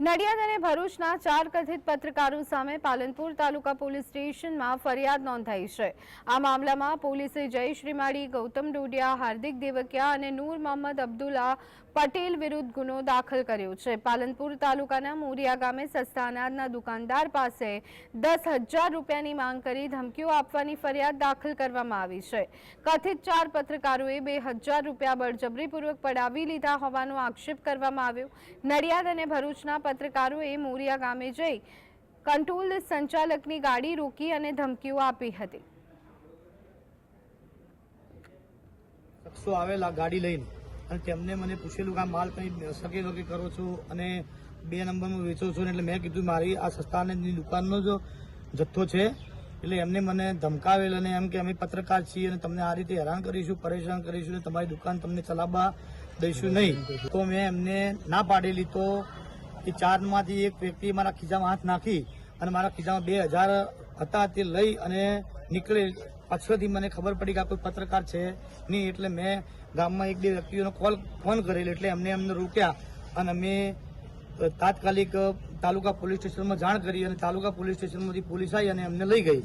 નડિયાદ અને ભરૂચના ચાર કથિત પત્રકારો સામે પાલનપુર તાલુકા પોલીસ સ્ટેશનમાં ફરિયાદ નોંધાઈ છે. આ મામલામાં પોલીસે જય શ્રીમાળી, ગૌતમ ડોડિયા, હાર્દિક દેવકિયા અને નૂર મોહમ્મદ અબ્દુલ્લા પટેલ વિરુદ્ધ ગુનો દાખલ કર્યો છે. પાલનપુર તાલુકાના મોરિયા ગામે સસ્તા અનાજના દુકાનદાર પાસે દસ હજાર રૂપિયાની માંગ કરી ધમકીઓ આપવાની ફરિયાદ દાખલ કરવામાં આવી છે. કથિત ચાર પત્રકારોએ બે હજાર રૂપિયા બળજબરીપૂર્વક પડાવી લીધા હોવાનો આક્ષેપ કરવામાં આવ્યો. નડિયાદ અને ભરૂચના પત્રકારોએ મોરિયા ગામે જઈ કંટ્રોલ સંચાલકની ગાડી રોકી અને ધમકીઓ આપી હતી. આવેલા ગાડી લઈને અને તેમને મને પૂછેલું કે આ માલ કંઈ સકે સકે કરો છો અને બે નંબરમાં વેચો છો એટલે મેં કીધું મારી આ સસ્તા દુકાનનો જો જથ્થો છે. એટલે એમને મને ધમકાવેલ અને એમ કે અમે પત્રકાર છીએ અને તમને આ રીતે હેરાન કરીશું, પરેશાન કરીશું અને તમારી દુકાન તમને ચલાવવા દઈશું નહીં. તો મેં એમને ના પાડેલી તો એ ચારમાંથી એક વ્યક્તિએ મારા ખિસ્સામાં હાથ નાખી અને મારા ખિસ્સામાં બે હજાર હતા તે લઈ અને નીકળે. પાછળથી મને ખબર પડી કે આ કોઈ પત્રકાર છે નહીં, એટલે મેં ગામમાં એક બે વ્યક્તિઓનો કોલ, ફોન કરેલો એટલે એમને એમને રોક્યા અને અમે તાત્કાલિક તાલુકા પોલીસ સ્ટેશનમાં જાણ કરી અને તાલુકા પોલીસ સ્ટેશનમાંથી પોલીસ આવી અને એમને લઈ ગઈ.